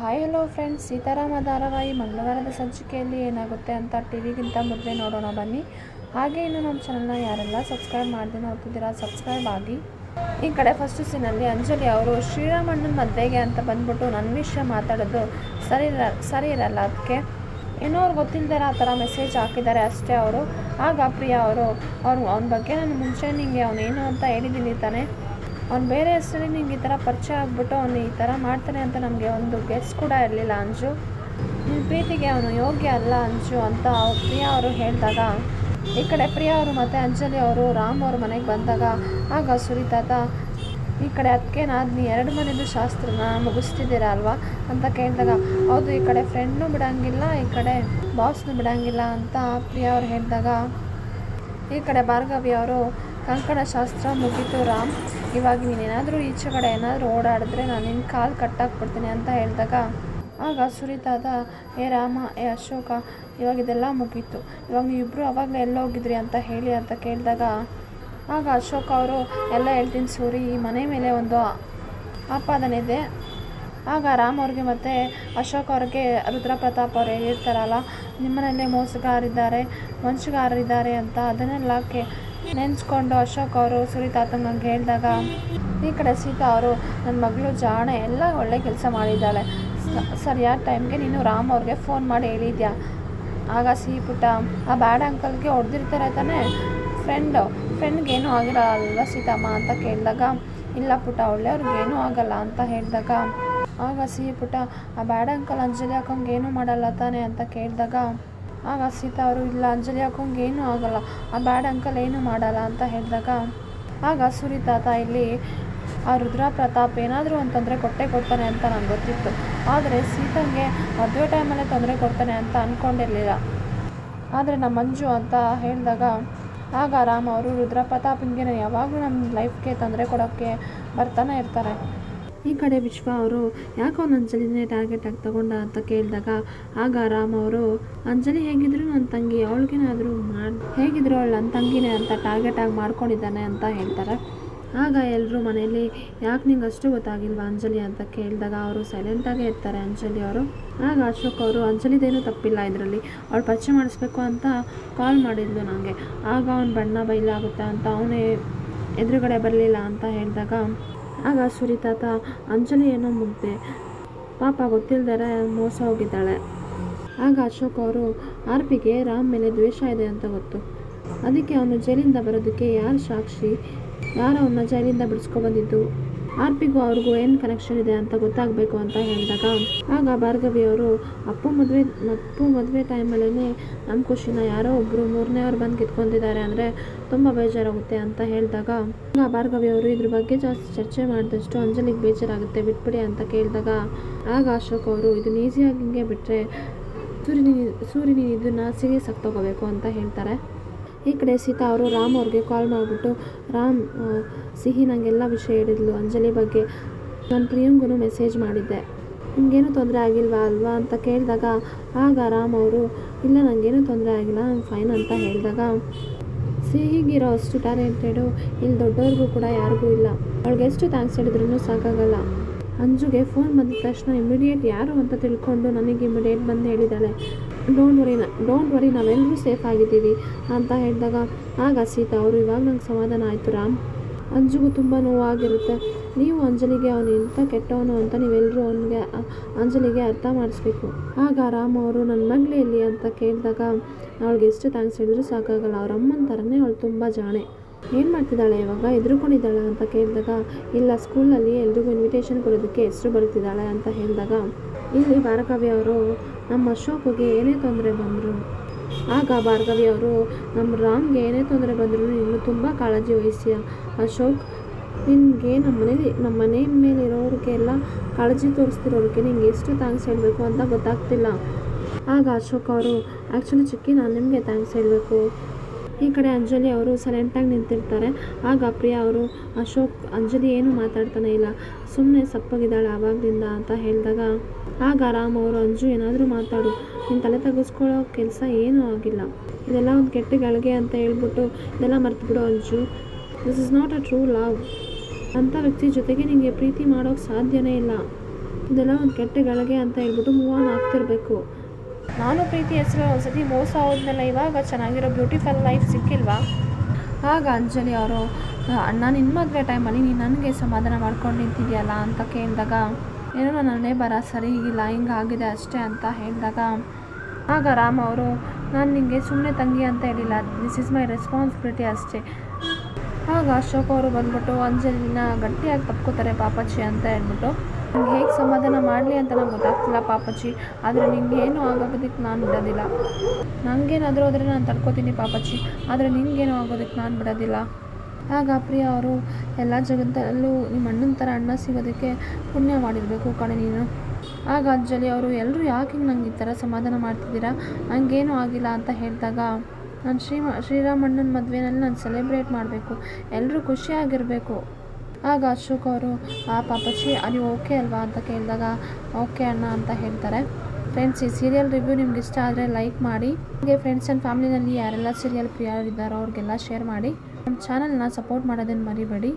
Hi hello friends Seetharama ಧಾರಾವಾಹಿ ಮಂಗಳವಾರದ ಸಂಚಿಕೆಯಲ್ಲಿ ಏನಾಗುತ್ತೆ ಅಂತ ಟಿ ವಿಗಿಂತ ಮೊದಲೇ ನೋಡೋಣ ಬನ್ನಿ. ಹಾಗೆ ಇನ್ನು ನಮ್ಮ ಚಾನಲ್ನ ಯಾರೆಲ್ಲ ಸಬ್ಸ್ಕ್ರೈಬ್ ಮಾಡಿದೆ ನೋಡ್ತಿದ್ದೀರಾ ಸಬ್ಸ್ಕ್ರೈಬ್ ಆಗಿ. ಈ ಕಡೆ ಫಸ್ಟ್ ಸೀನಲ್ಲಿ ಅಂಜಲಿ ಅವರು ಶ್ರೀರಾಮಣ್ಣನ ಮದುವೆಗೆ ಅಂತ ಬಂದ್ಬಿಟ್ಟು ನನ್ನ ವಿಷಯ ಮಾತಾಡೋದು ಸರಿ ಸರಿ ಇರಲ್ಲ ಅದಕ್ಕೆ ಏನೋ ಅವ್ರು ಗೊತ್ತಿಲ್ಲದೆ ಆ ಥರ ಮೆಸೇಜ್ ಹಾಕಿದ್ದಾರೆ ಅಷ್ಟೇ ಅವರು. ಆಗ ಪ್ರಿಯಾ ಅವರು, ಅವ್ರು, ಅವನ ಬಗ್ಗೆ ನಾನು ಮುಂಚೆ ನಿಮಗೆ ಅವನೇನು ಅಂತ ಹೇಳಿದ್ದೀನಿ ತಾನೆ. ಅವ್ನು ಬೇರೆ ಹೆಸರಲ್ಲಿ ನಿಂಗೆ ಈ ಥರ ಪರಿಚಯ ಆಗ್ಬಿಟ್ಟು ಅವನು ಈ ಥರ ಮಾಡ್ತಾನೆ ಅಂತ ನಮಗೆ ಒಂದು ಗೆಸ್ ಕೂಡ ಇರಲಿಲ್ಲ ಅಂಜು. ನಿನ್ನ ಪ್ರೀತಿಗೆ ಅವನು ಯೋಗ್ಯ ಅಲ್ಲ ಅಂಜು ಅಂತ ಪ್ರಿಯಾ ಅವರು ಹೇಳಿದಾಗ, ಈ ಕಡೆ ಪ್ರಿಯಾ ಅವರು ಮತ್ತು ಅಂಜಲಿ ಅವರು ರಾಮ್ ಅವ್ರ ಮನೆಗೆ ಬಂದಾಗ, ಆಗ ಸುರಿತಾತ, ಈ ಕಡೆ ಅದಕ್ಕೆ ನಾನು ಎರಡು ಮನೆಯದು ಶಾಸ್ತ್ರನ ಮುಗಿಸ್ತಿದ್ದೀರಾ ಅಲ್ವಾ ಅಂತ ಕೇಳಿದಾಗ, ಹೌದು ಈ ಕಡೆ ಫ್ರೆಂಡ್ನು ಬಿಡೋಂಗಿಲ್ಲ, ಈ ಕಡೆ ಬಾಸ್ನು ಬಿಡೋಂಗಿಲ್ಲ ಅಂತ ಪ್ರಿಯಾ ಅವ್ರು ಹೇಳಿದಾಗ, ಈ ಕಡೆ ಭಾರ್ಗವಿ ಅವರು ಕಂಕಣ ಶಾಸ್ತ್ರ ಮುಗೀತು ರಾಮ್. ಇವಾಗ ನೀನೇನಾದರೂ ಈಚೆ ಕಡೆ ಏನಾದರೂ ಓಡಾಡಿದ್ರೆ ನಾನು ನಿನ್ನ ಕಾಲು ಕಟ್ಟಾಕ್ಬಿಡ್ತೀನಿ ಅಂತ ಹೇಳಿದಾಗ, ಆಗ ಸುರಿತಾದ, ಏ ರಾಮ, ಏ ಅಶೋಕ, ಇವಾಗ ಇದೆಲ್ಲ ಮುಗೀತು. ಇವಾಗ ನೀವಿಬ್ಬರು ಅವಾಗಲೇ ಎಲ್ಲ ಹೋಗಿದ್ರಿ ಅಂತ ಹೇಳಿ ಅಂತ ಕೇಳಿದಾಗ, ಆಗ ಅಶೋಕ ಅವರು, ಎಲ್ಲ ಹೇಳ್ತೀನಿ ಸೂರಿ, ಈ ಮನೆ ಮೇಲೆ ಒಂದು ಆಪಾದನೆ ಇದೆ. ಆಗ ರಾಮ್ ಅವ್ರಿಗೆ ಮತ್ತು, ಅಶೋಕ್ ಅವ್ರಿಗೆ ರುದ್ರ ಪ್ರತಾಪ್ ಅವರು ಹೇಳಿರ್ತಾರಲ್ಲ ನಿಮ್ಮನೆಯಲ್ಲೇ ಮೋಸಗಾರಿದ್ದಾರೆ, ವಂಶಗಾರರಿದ್ದಾರೆ ಅಂತ ಅದನ್ನೆಲ್ಲ ಕೆ ನೆನೆಸ್ಕೊಂಡು ಅಶೋಕ್ ಅವರು ಸುರಿ ತಾತಂಗಂಗೆ ಹೇಳಿದಾಗ, ಈ ಕಡೆ ಸೀತಾ ಅವರು ನನ್ನ ಮಗಳು ಜಾಣೆ, ಎಲ್ಲ ಒಳ್ಳೆ ಕೆಲಸ ಮಾಡಿದ್ದಾಳೆ. ಸರಿಯಾದ ಟೈಮ್ಗೆ ನೀನು ರಾಮ್ ಅವ್ರಿಗೆ ಫೋನ್ ಮಾಡಿ ಹೇಳಿದ್ಯಾ? ಆಗ ಸಿಹಿ ಪುಟ್ಟ, ಆ ಬ್ಯಾಡ್ ಅಂಕಲ್ಗೆ ಹೊಡೆದಿರ್ತಾರೆ ತಾನೇ? ಫ್ರೆಂಡು ಫ್ರೆಂಡ್ಗೆ ಆಗಿರಲ್ಲ ಸೀತಮ್ಮ ಅಂತ ಕೇಳಿದಾಗ, ಇಲ್ಲ ಪುಟ್ಟ ಒಳ್ಳೆಯವ್ರಿಗೆ ಏನೂ ಆಗಲ್ಲ ಅಂತ ಹೇಳಿದಾಗ, ಆಗ ಸಿಹಿ ಪುಟ್ಟ, ಆ ಬ್ಯಾಡ್ ಅಂಕಲ್ ಅಂಜಲಿ ಹಾಕೋಂಗೆ ಏನೂ ಮಾಡಲ್ಲ ತಾನೇ ಅಂತ ಕೇಳಿದಾಗ ಆಗ ಸೀತಾ ಅವರು, ಇಲ್ಲ, ಅಂಜಲಿ ಹಾಕೋಂಗೆ ಏನೂ ಆಗಲ್ಲ, ಆ ಬ್ಯಾಡ್ ಅಂಕಲ್ ಏನೂ ಮಾಡಲ್ಲ ಅಂತ ಹೇಳಿದಾಗ, ಆಗ ಸುರಿತಾತ ಇಲ್ಲಿ, ಆ ರುದ್ರ ಪ್ರತಾಪ್ ಏನಾದರೂ ಒಂದು ತೊಂದರೆ ಕೊಟ್ಟೇ ಕೊಡ್ತಾನೆ ಅಂತ ನಂಗೆ ಗೊತ್ತಿತ್ತು. ಆದರೆ ಸೀತಂಗೆ ಮದುವೆ ಟೈಮಲ್ಲೇ ತೊಂದರೆ ಕೊಡ್ತಾನೆ ಅಂತ ಅಂದ್ಕೊಂಡಿರಲಿಲ್ಲ ಆದರೆ ನಮ್ಮ ಮಂಜು ಅಂತ ಹೇಳಿದಾಗ, ಆಗ ರಾಮ್ ಅವರು ರುದ್ರ ಪ್ರತಾಪ್ಗೆ ಯಾವಾಗಲೂ ನಮ್ಮ ಲೈಫ್ಗೆ ತೊಂದರೆ ಕೊಡೋಕ್ಕೆ ಬರ್ತಾನೆ ಇರ್ತಾರೆ. ಈ ಕಡೆ ವಿಶ್ವ ಅವರು ಯಾಕೋ ಅಂಜಲಿನೇ ಟಾರ್ಗೆಟ್ ಆಗಿ ತಗೊಂಡ ಅಂತ ಕೇಳಿದಾಗ, ಆಗ ರಾಮ್ ಅವರು, ಅಂಜಲಿ ಹೇಗಿದ್ರು ನನ್ನ ತಂಗಿ ಅವಳಿಗೇನಾದರೂ ಮಾಡಿ, ಹೇಗಿದ್ರು ಅವಳು ನನ್ನ ತಂಗಿನೇ ಅಂತ ಟಾರ್ಗೆಟ್ ಆಗಿ ಮಾಡ್ಕೊಂಡಿದ್ದಾನೆ ಅಂತ ಹೇಳ್ತಾರೆ. ಆಗ ಎಲ್ಲರೂ ಮನೆಯಲ್ಲಿ ಯಾಕೆ ನಿಂಗೆ ಅಷ್ಟು ಗೊತ್ತಾಗಿಲ್ವಾ ಅಂಜಲಿ? ಅಂತ ಕೇಳಿದಾಗ ಅವರು ಸೈಲೆಂಟಾಗೇ ಇರ್ತಾರೆ ಅಂಜಲಿ ಅವರು. ಆಗ ಅಶೋಕ್ ಅವರು, ಅಂಜಲಿದೇನೂ ತಪ್ಪಿಲ್ಲ ಇದರಲ್ಲಿ, ಅವಳು ಪರಿಚಯ ಮಾಡಿಸ್ಬೇಕು ಅಂತ ಕಾಲ್ ಮಾಡಿದ್ಲು ನನಗೆ ಆಗ ಅವ್ನ ಬಣ್ಣ ಬಯಲಾಗುತ್ತೆ ಅಂತ, ಅವನೇ ಎದುರುಗಡೆ ಬರಲಿಲ್ಲ ಅಂತ ಹೇಳಿದಾಗ ಆಗ ಸುರಿತಾತ ಅಂಜಲಿ ಏನೋ ಮುಗ್ದೆ. ಪಾಪ ಗೊತ್ತಿಲ್ದರೆ ಮೋಸ ಹೋಗಿದ್ದಾಳೆ. ಆಗ ಅಶೋಕ್ ಅವರು, ಆರ್ಪಿಗೆ ರಾಮ್ ಮೇಲೆ ದ್ವೇಷ ಇದೆ ಅಂತ ಗೊತ್ತು. ಅದಕ್ಕೆ ಅವನು ಜೈಲಿಂದ ಬರೋದಕ್ಕೆ ಯಾರು ಸಾಕ್ಷಿ? ಯಾರು ಅವನ್ನ ಜೈಲಿಂದ ಬಿಡಿಸ್ಕೊಬಂದಿದ್ದು ಆರ್ಪಿಗೂ ಅವ್ರಿಗೂ ಏನು ಕನೆಕ್ಷನ್ ಇದೆ ಅಂತ ಗೊತ್ತಾಗಬೇಕು ಅಂತ ಹೇಳಿದಾಗ, ಆಗ ಭಾರ್ಗವಿ ಅವರು, ಅಪ್ಪು ಮದುವೆ ಅಪ್ಪು ಮದುವೆ ಟೈಮಲ್ಲೇ ನಮ್ಮ ಖುಷಿನ ಯಾರೋ ಒಬ್ಬರು ಮೂರನೇ ಅವ್ರು ಬಂದು ಕಿತ್ಕೊಂಡಿದ್ದಾರೆ ಅಂದರೆ ತುಂಬ ಬೇಜಾರಾಗುತ್ತೆ ಅಂತ ಹೇಳಿದಾಗ, ಆಗ ಭಾರ್ಗವಿ ಅವರು, ಇದ್ರ ಬಗ್ಗೆ ಜಾಸ್ತಿ ಚರ್ಚೆ ಮಾಡಿದಷ್ಟು ಅಂಜಲಿಗೆ ಬೇಜಾರಾಗುತ್ತೆ, ಬಿಟ್ಬಿಡಿ ಅಂತ ಕೇಳಿದಾಗ, ಆಗ ಅಶೋಕ್ ಅವರು ಇದನ್ನ ಈಸಿಯಾಗಿ ಹಿಂಗೆ ಬಿಟ್ಟರೆ ಸೂರ್ಯನ ನೀನು ಸೂರ್ಯ ನೀನು ಇದನ್ನು ಸೀರಿಯಸ್ ಆಗಿ ತಗೋಬೇಕು ಅಂತ ಹೇಳ್ತಾರೆ. ಈ ಕಡೆ ಸೀತಾ ಅವರು ರಾಮ್ ಅವ್ರಿಗೆ ಕಾಲ್ ಮಾಡಿಬಿಟ್ಟು, ರಾಮ್ ಸಿಹಿ ನನಗೆಲ್ಲ ವಿಷಯ ಹೇಳಿದ್ಲು, ಅಂಜಲಿ ಬಗ್ಗೆ ನಾನು ಪ್ರಿಯಂಗೂ ಮೆಸೇಜ್ ಮಾಡಿದ್ದೆ. ನಿಮಗೇನು ತೊಂದರೆ ಆಗಿಲ್ವಾ ಅಲ್ವಾ? ಅಂತ ಕೇಳಿದಾಗ, ಆಗ ರಾಮ್ ಅವರು, ಇಲ್ಲ ನನಗೇನು ತೊಂದರೆ ಆಗಿಲ್ಲ, ನಾನು ಫೈನ್ ಅಂತ ಹೇಳಿದಾಗ, ಸಿಹಿಗಿರೋ ಅಷ್ಟು ಟ್ಯಾಲೆಂಟೆಡು ಇಲ್ಲಿ ದೊಡ್ಡವ್ರಿಗೂ ಕೂಡ ಯಾರಿಗೂ ಇಲ್ಲ. ಅವಳಿಗೆ ಎಷ್ಟು ಥ್ಯಾಂಕ್ಸ್ ಹೇಳಿದ್ರೂ ಸಾಕಾಗಲ್ಲ. ಅಂಜುಗೆ ಫೋನ್ ಬಂದ ತಕ್ಷಣ ಇಮಿಡಿಯೇಟ್ ಯಾರು ಅಂತ ತಿಳ್ಕೊಂಡು ನನಗೆ ಇಮಿಡಿಯೇಟ್ ಬಂದು ಹೇಳಿದ್ದಾಳೆ ಡೋಂಟ್ ವರಿ ಡೋಂಟ್ ವರಿ ನಾವೆಲ್ಲರೂ ಸೇಫ್ ಆಗಿದ್ದೀವಿ ಅಂತ ಹೇಳಿದಾಗ, ಆಗ ಸೀತಾ ಅವರು ಇವಾಗ ನಂಗೆ ಸಮಾಧಾನ ಆಯಿತು ರಾಮ್. ಅಂಜುಗೂ ತುಂಬ ನೋವಾಗಿರುತ್ತೆ. ನೀವು ಅಂಜಲಿಗೆ ಅವನು ಎಂಥ ಕೆಟ್ಟವನು ಅಂತ ನೀವೆಲ್ಲರೂ ಅವನಿಗೆ, ಅಂಜಲಿಗೆ ಅರ್ಥ ಮಾಡಿಸ್ಬೇಕು. ಆಗ ರಾಮ್ ಅವರು, ನನ್ನ ಮಗಳೇ ಎಲ್ಲಿ? ಅಂತ ಕೇಳಿದಾಗ, ಅವಳಿಗೆ ಎಷ್ಟು ಥ್ಯಾಂಕ್ಸ್ ಹೇಳಿದ್ರು ಸಾಕಾಗಲ್ಲ. ಅವ್ರ ಅಮ್ಮನ ಥರನೇ ಅವಳು ತುಂಬ ಜಾಣೆ. ಏನು ಮಾಡ್ತಿದ್ದಾಳೆ ಇವಾಗ? ಎದುರುಕೊಂಡಿದ್ದಾಳೆ? ಅಂತ ಕೇಳಿದಾಗ, ಇಲ್ಲ ಸ್ಕೂಲಲ್ಲಿ ಎಲ್ರಿಗೂ ಇನ್ವಿಟೇಷನ್ ಕೊಡೋದಕ್ಕೆ ಹೆಸರು ಬರುತ್ತಿದ್ದಾಳೆ ಅಂತ ಹೇಳಿದಾಗ, ಇಲ್ಲಿ ಭಾರಕವಿ ಅವರು ನಮ್ಮ ಅಶೋಕಗೆ ಏನೇ ತೊಂದರೆ ಬಂದರು, ಆಗ ಭಾರ್ಗವಿ ಅವರು ನಮ್ಮ ರಾಮ್ಗೆ ಏನೇ ತೊಂದರೆ ಬಂದರೂ ನೀನು ತುಂಬ ಕಾಳಜಿ ವಹಿಸಿ ಅಶೋಕ್, ನಿನಗೆ ನಮ್ಮ ಮನೇಲಿ, ನಮ್ಮ ಮನೆ ಮೇಲೆ ಇರೋರಿಗೆಲ್ಲ ಕಾಳಜಿ ತೋರಿಸ್ತಿರೋರಿಗೆ ನಿಂಗೆ ಎಷ್ಟು ಥ್ಯಾಂಕ್ಸ್ ಹೇಳಬೇಕು ಅಂತ ಗೊತ್ತಾಗ್ತಿಲ್ಲ. ಆಗ ಅಶೋಕ್ ಅವರು ಆ್ಯಕ್ಚುಲಿ ಚಿಕ್ಕಿ, ನಾನು ನಿಮಗೆ ಥ್ಯಾಂಕ್ಸ್ ಹೇಳಬೇಕು. ಈ ಕಡೆ ಅಂಜಲಿ ಅವರು ಸೈಲೆಂಟಾಗಿ ನಿಂತಿರ್ತಾರೆ. ಆಗ ಪ್ರಿಯಾ ಅವರು, ಅಶೋಕ್, ಅಂಜಲಿ ಏನು ಮಾತಾಡ್ತಾನೆ ಇಲ್ಲ. ಸುಮ್ಮನೆ ಸಪ್ಪಗಿದ್ದಾಳೆ ಆವಾಗಲಿಂದ ಅಂತ ಹೇಳಿದಾಗ, ಆಗ ರಾಮ್ ಅವರು, ಅಂಜು ಏನಾದರೂ ಮಾತಾಡು. ನೀನು ತಲೆ ತಗ್ಗಿಸ್ಕೊಳ್ಳೋ ಕೆಲಸ ಏನೂ ಆಗಿಲ್ಲ. ಇದೆಲ್ಲ ಒಂದು ಕೆಟ್ಟ ಗಳಿಗೆ ಅಂತ ಹೇಳ್ಬಿಟ್ಟು ಇದೆಲ್ಲ ಮರ್ತುಬಿಡು Anju. This is not a true love ಅಂಥ ವ್ಯಕ್ತಿ ಜೊತೆಗೆ ನಿಮಗೆ ಪ್ರೀತಿ ಮಾಡೋಕ್ಕೆ ಸಾಧ್ಯವೇ ಇಲ್ಲ. ಇದೆಲ್ಲ ಒಂದು ಕೆಟ್ಟ ಗಳಿಗೆ ಅಂತ ಹೇಳ್ಬಿಟ್ಟು ಮೂವ್ ಆನ್ ಆಗ್ತಿರ್ಬೇಕು. ನಾನು ಪ್ರೀತಿ ಹೆಸರು ಒಂದ್ಸತಿ ಮೋಸ ಹೋದ್ಮೇಲೆ ಇವಾಗ ಚೆನ್ನಾಗಿರೋ ಬ್ಯೂಟಿಫುಲ್ ಲೈಫ್ ಸಿಕ್ಕಿಲ್ವಾ? ಆಗ ಅಂಜಲಿ ಅವರು ಅಣ್ಣ ನಿನ್ನ ಮದುವೆ ಟೈಮಲ್ಲಿ ನೀನು ನನಗೆ ಸಮಾಧಾನ ಮಾಡ್ಕೊಂಡು ನಿಂತಿದೆಯಲ್ಲ? ಅಂತ ಕೇಳಿದಾಗ, ಏನೋ ನನ್ನೇ ಬರ ಸರಿ ಇಲ್ಲ, ಹಿಂಗೆ ಆಗಿದೆ ಅಷ್ಟೇ ಅಂತ ಹೇಳಿದಾಗ, ಆಗ ರಾಮ್ ಅವರು, ನಾನು ನಿಮಗೆ ಸುಮ್ಮನೆ ತಂಗಿ ಅಂತ ಹೇಳಿಲ್ಲ ದಿಸ್ ಇಸ್ ಮೈ ರೆಸ್ಪಾನ್ಸಿಬಿಲಿಟಿ ಅಷ್ಟೇ. ಆಗ ಅಶೋಕ್ ಅವರು ಬಂದ್ಬಿಟ್ಟು ಅಂಜಲಿನ ಗಟ್ಟಿಯಾಗಿ ತಪ್ಕೋತಾರೆ ಪಾಪಚ್ಚಿ ಅಂತ ಹೇಳ್ಬಿಟ್ಟು ನಂಗೆ ಹೇಗೆ ಸಮಾಧಾನ ಮಾಡಲಿ ಅಂತ ನಂಗೆ ಗೊತ್ತಾಗ್ತಿಲ್ಲ ಪಾಪಚ್ಚಿ ಆದರೆ ನಿಂಗೆ ಏನು ಆಗೋದಕ್ಕೆ ನಾನು ಬಿಡೋದಿಲ್ಲ. ನನಗೇನಾದರೂ ಹೋದರೆ ನಾನು ತಡ್ಕೋತೀನಿ ಪಾಪಚ್ಚಿ ಆದರೆ ನಿಂಗೇನು ಆಗೋದಕ್ಕೆ ನಾನು ಬಿಡೋದಿಲ್ಲ. ಆಗ ಪ್ರಿಯ ಅವರು, ಎಲ್ಲ ಜಗತ್ತಲ್ಲೂ ನಿಮ್ಮ ಅಣ್ಣನ ಥರ ಅಣ್ಣ ಸಿಗೋದಕ್ಕೆ ಪುಣ್ಯ ಮಾಡಿರಬೇಕು ಕಣೆ ನೀನು. ಆಗ ಅಂಜಲಿ ಅವರು ಎಲ್ಲರೂ ಯಾಕೆ ಹಿಂಗೆ ನಂಗೆ ಈ ಥರ ಸಮಾಧಾನ ಮಾಡ್ತಿದ್ದೀರಾ? ನನಗೇನು ಆಗಿಲ್ಲ ಅಂತ ಹೇಳಿದಾಗ, ನಾನು ಶ್ರೀಮ, ಶ್ರೀರಾಮಣ್ಣನ ಮದುವೆನಲ್ಲಿ ನಾನು ಸೆಲೆಬ್ರೇಟ್ ಮಾಡಬೇಕು. ಎಲ್ಲರೂ ಖುಷಿಯಾಗಿರಬೇಕು. ಆಗ ಅಶೋಕ್ ಅವರು, ಆ ಪಾಪಚ್ಚಿ ನೀವು ಓಕೆ ಅಲ್ವಾ ಅಂತ ಕೇಳಿದಾಗ ಓಕೆ ಅಣ್ಣ ಅಂತ ಹೇಳ್ತಾರೆ. ಫ್ರೆಂಡ್ಸ್ ಈ ಸೀರಿಯಲ್ ರಿವ್ಯೂ ನಿಮ್ಗೆ ಇಷ್ಟ ಆದರೆ ಲೈಕ್ ಮಾಡಿ. ಹಾಗೆ ಫ್ರೆಂಡ್ಸ್ ಆ್ಯಂಡ್ ಫ್ಯಾಮಿಲಿನಲ್ಲಿ ಯಾರೆಲ್ಲ ಸೀರಿಯಲ್ ಪ್ರಿಯರಿದ್ದಾರೋ ಅವ್ರಿಗೆಲ್ಲ ಶೇರ್ ಮಾಡಿ. ನಮ್ಮ ಚಾನಲ್ನ ಸಪೋರ್ಟ್ ಮಾಡೋದನ್ನು ಮರಿಬೇಡಿ.